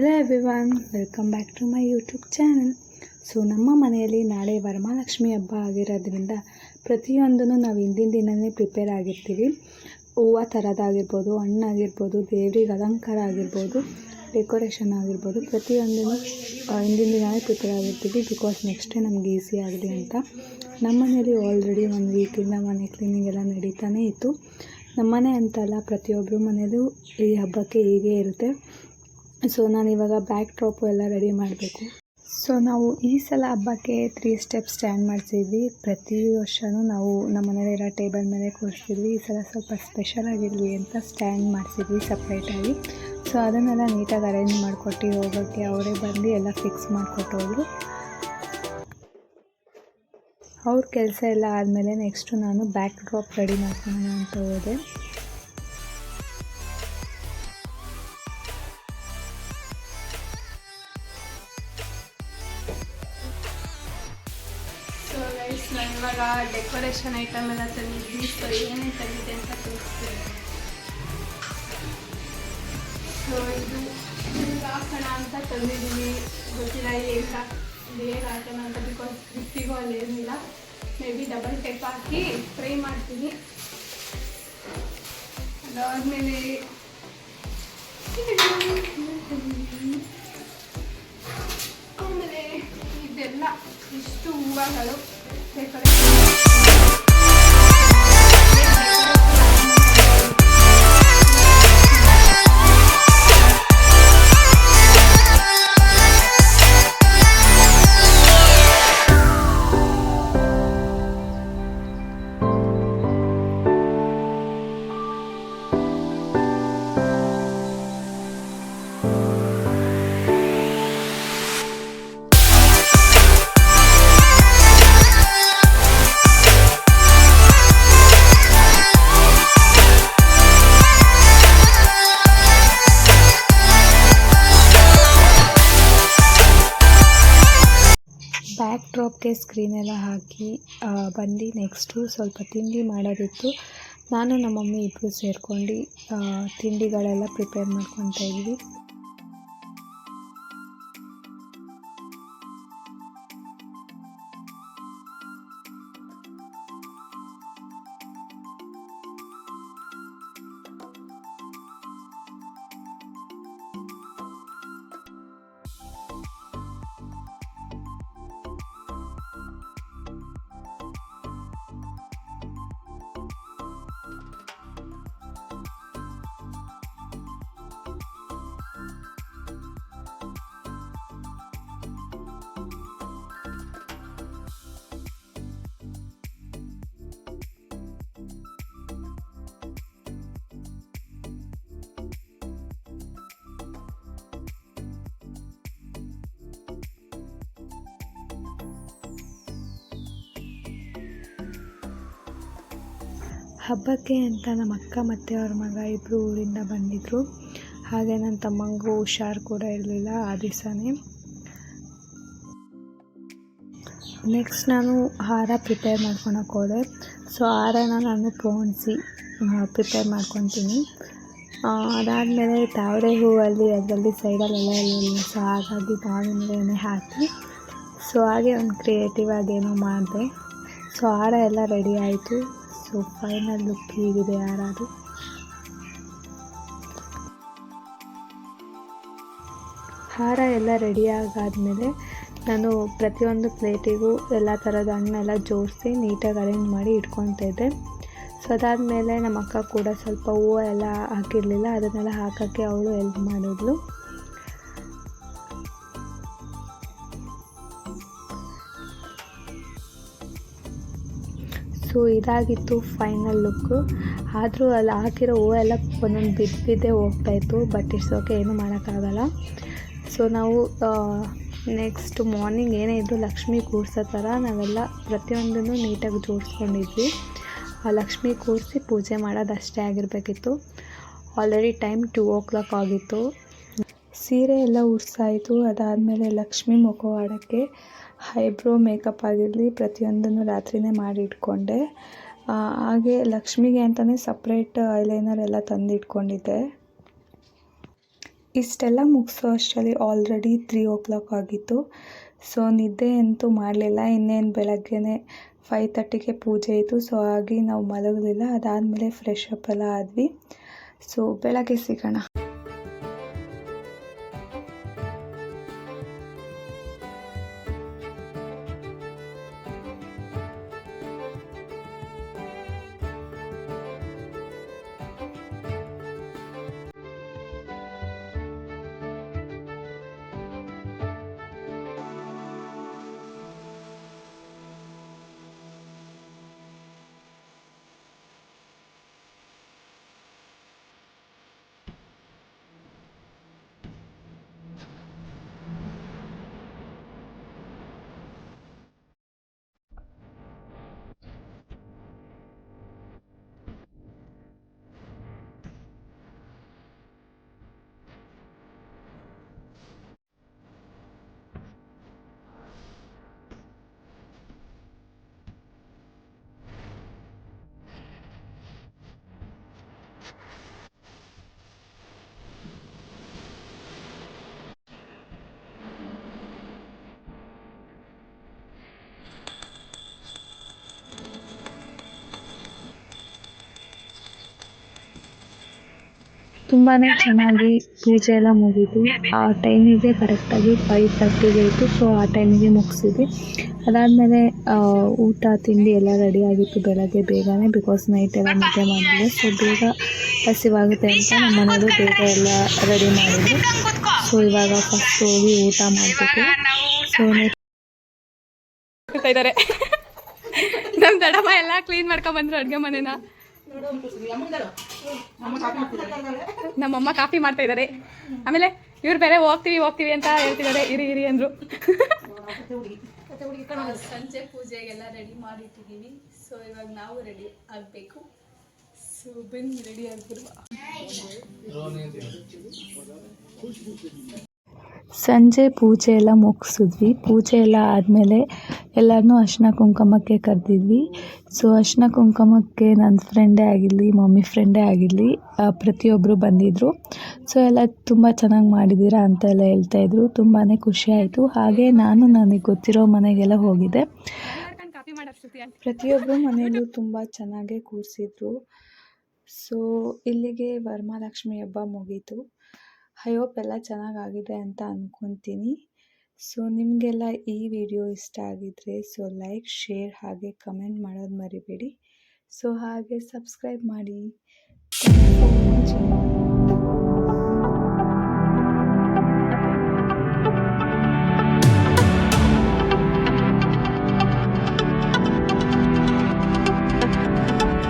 Hello everyone welcome back to my YouTube channel so ನಮ್ಮ ಮನೆಯಲ್ಲಿ ನಾಳೆ ವರಮಹಾಲಕ್ಷ್ಮಿ ಹಬ್ಬ ಆಗಿರೋದ್ರಿಂದ ಪ್ರತಿಯೊಂದನ್ನು ನಾವು ಹಿಂದಿನ ದಿನವೇ ಪ್ರಿಪೇರ್ ಆಗಿರ್ತೀವಿ. ಹೂವು ಥರದಾಗಿರ್ಬೋದು ಹಣ್ಣಾಗಿರ್ಬೋದು, ದೇವ್ರಿಗೆ ಅಲಂಕಾರ ಆಗಿರ್ಬೋದು ಡೆಕೋರೇಷನ್ ಆಗಿರ್ಬೋದು, ಪ್ರತಿಯೊಂದನ್ನು ಹಿಂದಿನ ದಿನವೇ ಪ್ರಿಪೇರ್ ಆಗಿರ್ತೀವಿ ಬಿಕಾಸ್ ನೆಕ್ಸ್ಟ್ ಡೇ ನಮ್ಗೆ ಈಸಿ ಆಗಲಿ ಅಂತ. ನಮ್ಮ ಮನೆಯಲ್ಲಿ ಆಲ್ರೆಡಿ ಒಂದು ವೀಕಿಂದ ಮನೆ ಕ್ಲೀನಿಂಗ್ ಎಲ್ಲ ನಡೀತಾನೇ ಇತ್ತು. ನಮ್ಮನೆ ಅಂತಲ್ಲ ಪ್ರತಿಯೊಬ್ಬರು ಮನೆಯಲ್ಲೂ ಈ ಹಬ್ಬಕ್ಕೆ ಹೀಗೆ ಇರುತ್ತೆ. ಸೊ ನಾನು ಇವಾಗ ಬ್ಯಾಕ್ ಡ್ರಾಪು ಎಲ್ಲ ರೆಡಿ ಮಾಡಬೇಕು. ಸೊ ನಾವು ಈ ಸಲ ಹಬ್ಬಕ್ಕೆ ತ್ರೀ ಸ್ಟೆಪ್ ಸ್ಟ್ಯಾಂಡ್ ಮಾಡಿಸಿದ್ವಿ. ಪ್ರತಿ ವರ್ಷವೂ ನಾವು ನಮ್ಮ ಮನೇಲಿರೋ ಟೇಬಲ್ ಮೇಲೆ ಕೂರಿಸಿದ್ವಿ ಈ ಸಲ ಸ್ವಲ್ಪ ಸ್ಪೆಷಲ್ ಆಗಿರಲಿ ಅಂತ ಸ್ಟ್ಯಾಂಡ್ ಮಾಡಿಸಿದ್ವಿ ಸಪ್ರೇಟಾಗಿ ಸೊ ಅದನ್ನೆಲ್ಲ ನೀಟಾಗಿ ಅರೇಂಜ್ ಮಾಡಿಕೊಟ್ಟು ಹೋಗೋಕ್ಕೆ ಅವರೇ ಬಂದು ಎಲ್ಲ ಫಿಕ್ಸ್ ಮಾಡಿಕೊಟ್ಟೋದ್ರು ಅವ್ರ ಕೆಲಸ ಎಲ್ಲ ಆದಮೇಲೆ ನೆಕ್ಸ್ಟು ನಾನು ಬ್ಯಾಕ್ ಡ್ರಾಪ್ ರೆಡಿ ಮಾಡ್ಕೊಳ್ಳೋಣ ಅಂತ ಹೋದೆ. ಗೈಸ್ ನಾನು ಇವಾಗ ಡೆಕೋರೇಷನ್ ಐಟಮ್ ಎಲ್ಲ ತಂದಿದ್ವಿ ಸೊ ಏನೇನು ತಂದಿದೆ ಅಂತ ತೋರಿಸ್ತೀನಿ. ಸೊ ಇದು ಹಾಕೋಣ ಅಂತ ತಂದಿದ್ದೀವಿ ಗೊತ್ತಿಲ್ಲ ಈಗ ಹೇಗೆ ಹಾಕೋಣ ಅಂತ ಬಿಕಾಸ್ ಗ್ರಿಪ್ಪಿಗೂ ಅಲ್ಲಿ ಏನಿಲ್ಲ ಮೇ ಬಿ ಡಬಲ್ ಟೆಪ್ ಹಾಕಿ ಫ್ರೈ ಮಾಡ್ತೀನಿ. ಅದಾದಮೇಲೆ ಆಮೇಲೆ ಇದೆಲ್ಲ ಇಷ್ಟು ಹೂವುಗಳು. ಬ್ಯಾಕ್ ಡ್ರಾಪ್ಗೆ ಸ್ಕ್ರೀನ್ ಎಲ್ಲ ಹಾಕಿ ಬಂದು ನೆಕ್ಸ್ಟು ಸ್ವಲ್ಪ ತಿಂಡಿ ಮಾಡೋದಿತ್ತು. ನಾನು ನಮ್ಮ ಮಮ್ಮಿ ಇಬ್ಬರು ಸೇರ್ಕೊಂಡು ತಿಂಡಿಗಳೆಲ್ಲ ಪ್ರಿಪೇರ್ ಮಾಡ್ಕೊತಾ ಇದ್ವಿ. ಹಬ್ಬಕ್ಕೆ ಅಂತ ನಮ್ಮ ಅಕ್ಕ ಮತ್ತು ಅವ್ರ ಮಗ ಇಬ್ಬರು ಊರಿಂದ ಬಂದಿದ್ದರು ಹಾಗೆ ನನ್ನ ತಮ್ಮಂಗೂ ಹುಷಾರು ಕೂಡ ಇರಲಿಲ್ಲ ಆ ದಿವಸನೇ. ನೆಕ್ಸ್ಟ್ ನಾನು ಹಾರ ಪ್ರಿಪೇರ್ ಮಾಡ್ಕೊಳಕ್ಕೆ ಹೋದೆ. ಸೊ ಹಾರನ ನಾನು ಪೋಣಿಸಿ ಪ್ರಿಪೇರ್ ಮಾಡ್ಕೊತೀನಿ. ಅದಾದಮೇಲೆ ತಾವರೆ ಹೂವಲ್ಲಿ, ಅದರಲ್ಲಿ ಸೈಡಲ್ಲೆಲ್ಲ ಎಲ್ಲ ಸೊ, ಹಾಗಾಗಿ ಎಣ್ಣೆ ಹಾಕಿ. ಸೊ ಹಾಗೆ ಒಂದು ಕ್ರಿಯೇಟಿವ್ ಏನೋ ಮಾಡಿದೆ. ಸೊ ಹಾರ ಎಲ್ಲ ರೆಡಿ ಆಯಿತು. ಸೊ ಫೈನಲ್ ಲುಕ್ ಹೀಗಿದೆ ಯಾರಾದರೂ? ಹಾರ ಎಲ್ಲ ರೆಡಿ ಆಗಾದಮೇಲೆ ನಾನು ಪ್ರತಿಯೊಂದು ಪ್ಲೇಟಿಗೂ ಎಲ್ಲ ಥರದ ಹಣ್ಣೆಲ್ಲ ಜೋಡಿಸಿ ನೀಟಾಗಿ ಅರೇಂಜ್ ಮಾಡಿ ಇಟ್ಕೊತಾ ಇದ್ದೆ. ಸೊ ಅದಾದಮೇಲೆ ನಮ್ಮ ಅಕ್ಕ ಕೂಡ ಸ್ವಲ್ಪ ಹೂವು ಎಲ್ಲ ಹಾಕಿರಲಿಲ್ಲ, ಅದನ್ನೆಲ್ಲ ಹಾಕೋಕ್ಕೆ ಅವಳು ಹೆಲ್ಪ್ ಮಾಡಿದ್ಲು. ಸೊ ಇದಾಗಿತ್ತು ಫೈನಲ್ ಲುಕ್ಕು ಆದರೂ ಅಲ್ಲಿ ಹಾಕಿರೋ ಹೂವೆಲ್ಲ ಒಂದೊಂದು ಬಿದ್ದು ಬಿದ್ದೇ ಹೋಗ್ತಾಯಿತ್ತು ಬಟ್ ಇಟ್ಸ್ ಓಕೆ ಏನೂ ಮಾಡೋಕ್ಕಾಗಲ್ಲ. ಸೊ ನಾವು ನೆಕ್ಸ್ಟ್ ಮಾರ್ನಿಂಗ್ ಏನೇ ಇದ್ದರೂ ಲಕ್ಷ್ಮಿ ಕೂರಿಸೋ ಥರ ನಾವೆಲ್ಲ ಪ್ರತಿಯೊಂದನ್ನು ನೀಟಾಗಿ ಜೋಡಿಸ್ಕೊಂಡಿದ್ವಿ. ಆ ಲಕ್ಷ್ಮಿ ಕೂರಿಸಿ ಪೂಜೆ ಮಾಡೋದು ಅಷ್ಟೇ ಆಗಿರಬೇಕಿತ್ತು. Already time two o'clock ಆಗಿತ್ತು. ಸೀರೆ ಎಲ್ಲ ಉಡ್ಸಾಯಿತು ಅದಾದಮೇಲೆ ಲಕ್ಷ್ಮಿ ಮುಖವಾಡಕ್ಕೆ. ಐಬ್ರೋ ಮೇಕಪ್ ಆಗಿರಲಿ, ಪ್ರತಿಯೊಂದನ್ನು ರಾತ್ರಿಯೇ ಮಾಡಿ ಇಟ್ಕೊಂಡೆ. ಹಾಗೆ ಲಕ್ಷ್ಮಿಗೆ ಅಂತಲೇ ಸಪ್ರೇಟ್ ಐಲೈನರ್ ಎಲ್ಲ ತಂದಿಟ್ಕೊಂಡಿದ್ದೆ. ಇಷ್ಟೆಲ್ಲ ಮುಗಿಸೋ ಅಷ್ಟರಲ್ಲಿ ಆಲ್ರೆಡಿ ತ್ರೀ ಓ ಕ್ಲಾಕ್ ಆಗಿತ್ತು. ಸೊ ನಿದ್ದೆ ಅಂತೂ ಮಾಡಲಿಲ್ಲ. ಇನ್ನೇನು ಬೆಳಗ್ಗೆನೇ ಫೈವ್ ತರ್ಟಿಗೆ ಪೂಜೆ ಇತ್ತು. ಸೊ ಹಾಗೆ ನಾವು ಮಲಗಲಿಲ್ಲ. ಅದಾದಮೇಲೆ ಫ್ರೆಶ್ ಅಪ್ ಎಲ್ಲ ಆದ್ವಿ. ಸೊ ಬೆಳಗ್ಗೆ ಸಿಗೋಣ. ತುಂಬಾ ಚೆನ್ನಾಗಿ ಪೂಜೆ ಎಲ್ಲ ಮುಗೀತು ಆ ಟೈಮಿಗೆ ಕರೆಕ್ಟಾಗಿ ಫೈವ್ ತರ್ಟಿಗೆ ಇತ್ತು ಸೊ ಆ ಟೈಮಿಗೆ ಮುಗಿಸಿದ್ವಿ. ಅದಾದಮೇಲೆ ಊಟ, ತಿಂಡಿ ಎಲ್ಲ ರೆಡಿ ಆಗಿತ್ತು ಬೆಳಗ್ಗೆ ಬೇಗನೆ ಬಿಕಾಸ್ ನೈಟ್ ಎಲ್ಲ ಮದುವೆ ಮಾಡಿದ್ವಿ ಸೊ ಬೇಗ ಹಸಿವಾಗುತ್ತೆ ಅಂತ ನಮ್ಮ ಮನೇಲಿ ಬೇಗ ಎಲ್ಲ ರೆಡಿ ಮಾಡಿದ್ವಿ ಸೊ ಇವಾಗ ಫಸ್ಟ್ ಹೋಗಿ ಊಟ ಮಾಡಬೇಕು ಸೊ ಇದ್ದಾರೆ. ನಮ್ಮ ದಡಮ್ಮ ಎಲ್ಲ ಕ್ಲೀನ್ ಮಾಡ್ಕೊಂಡ್ಬಂದ್ರು ಅಡುಗೆ ಮನೆನ. ನಮ್ಮಮ್ಮ ಕಾಫಿ ಮಾಡ್ತಾ ಇದ್ದಾರೆ. ಆಮೇಲೆ ಇವ್ರು ಬೇರೆ ಹೋಗ್ತೀವಿ ಹೋಗ್ತೀವಿ ಅಂತ ಹೇಳ್ತಿದ್ದಾರೆ. ಇರಿ ಇರಿ ಅಂದ್ರು. ಸಂಜೆ ಪೂಜೆಗೆಲ್ಲ ರೆಡಿ ಮಾಡಿಟ್ಟಿದ್ದೀವಿ ಸೊ ಇವಾಗ ನಾವು ರೆಡಿ ಆಗಬೇಕು. ಸೊ ಬನ್ನಿ ರೆಡಿ ಆಗ್ಬಿಡುವ. ಸಂಜೆ ಪೂಜೆ ಎಲ್ಲ ಮುಗಿಸಿದ್ವಿ. ಪೂಜೆ ಎಲ್ಲ ಆದಮೇಲೆ ಎಲ್ಲರನ್ನೂ ಅರ್ಶಿನ ಕುಂಕುಮಕ್ಕೆ ಕರೆದಿದ್ವಿ. ಸೊ ಅರ್ಶಿನ ಕುಂಕುಮಕ್ಕೆ ನನ್ನ ಫ್ರೆಂಡೇ ಆಗಿರಲಿ, ಮಮ್ಮಿ ಫ್ರೆಂಡೇ ಆಗಿರಲಿ ಪ್ರತಿಯೊಬ್ಬರು ಬಂದಿದ್ದರು ಸೊ ಎಲ್ಲ ತುಂಬ ಚೆನ್ನಾಗಿ ಮಾಡಿದ್ದೀರಾ ಅಂತ ಎಲ್ಲ ಹೇಳ್ತಾಯಿದ್ರು ತುಂಬಾ ಖುಷಿ ಆಯಿತು. ಹಾಗೆ ನಾನು ನನಗೆ ಗೊತ್ತಿರೋ ಮನೆಗೆಲ್ಲ ಹೋಗಿದ್ದೆ. ಪ್ರತಿಯೊಬ್ಬರು ಮನೆಯಲ್ಲೂ ತುಂಬ ಚೆನ್ನಾಗೇ ಕೂರಿಸಿದ್ರು. ಸೊ ಇಲ್ಲಿಗೆ ವರಮಹಾಲಕ್ಷ್ಮಿ ಹಬ್ಬ ಮುಗೀತು. ಐ ಹೋಪ್ ಎಲ್ಲ ಚೆನ್ನಾಗಾಗಿದೆ ಅಂತ ಅಂದ್ಕೊತೀನಿ ಸೊ ನಿಮಗೆಲ್ಲ ಈ ವಿಡಿಯೋ ಇಷ್ಟ ಆಗಿದ್ರೆ ಸೊ ಲೈಕ್ ಶೇರ್ ಹಾಗೆ ಕಮೆಂಟ್ ಮಾಡೋದು ಮರಿಬೇಡಿ. ಸೊ ಹಾಗೆ ಸಬ್ಸ್ಕ್ರೈಬ್ ಮಾಡಿ.